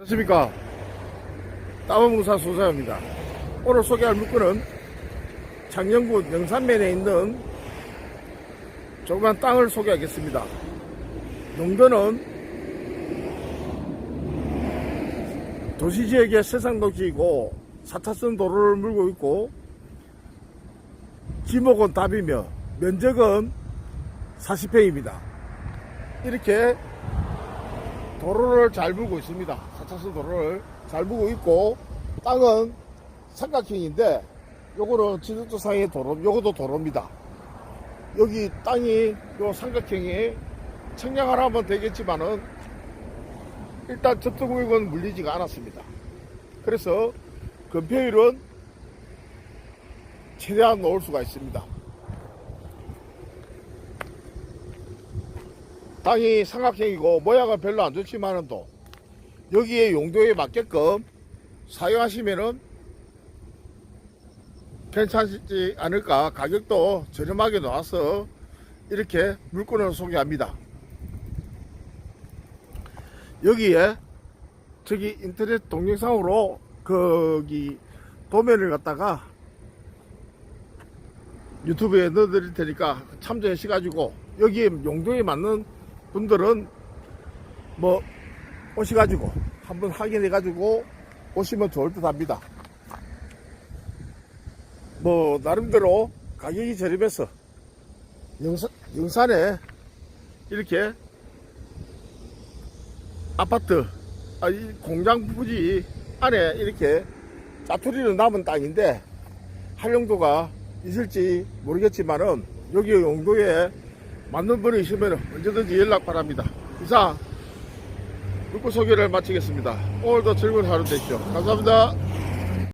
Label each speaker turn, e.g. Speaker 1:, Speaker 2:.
Speaker 1: 안녕하십니까. 따마무사 소사입니다. 오늘 소개할 물건은 창녕군 영산면에 있는 조그만 땅을 소개하겠습니다. 용도는 도시지역의 세상도시이고 4차선 도로를 물고 있고 지목은 답이며 면적은 40평입니다. 이렇게 도로를 잘 물고 있습니다. 4차선 도로를 잘 물고 있고 땅은 삼각형인데 요거는 지도상의 도로, 요것도 도로입니다. 여기 땅이 요 삼각형이 청량을 하면 되겠지만은 일단 접수구역은 물리지가 않았습니다. 그래서 건폐율은 최대한 놓을 수가 있습니다. 땅이 삼각형이고 모양은 별로 안 좋지만은 또 여기에 용도에 맞게끔 사용하시면은 괜찮지 않을까 가격도 저렴하게 나와서 이렇게 물건을 소개합니다. 여기에 저기 인터넷 동영상으로 거기 도면을 갖다가 유튜브에 넣어드릴 테니까 참조하셔가지고 여기에 용도에 맞는 분들은 뭐 오셔가지고 한번 확인해가지고 오시면 좋을 듯 합니다. 뭐 나름대로 가격이 저렴해서 영산, 영산에 이렇게 아파트 아, 이 공장 부지 안에 이렇게 짜투리는 남은 땅인데 활용도가 있을지 모르겠지만은 여기 용도에 맞는 분이 있으면 언제든지 연락 바랍니다. 이상 물고 소개를 마치겠습니다. 오늘도 즐거운 하루 되십시오. 감사합니다.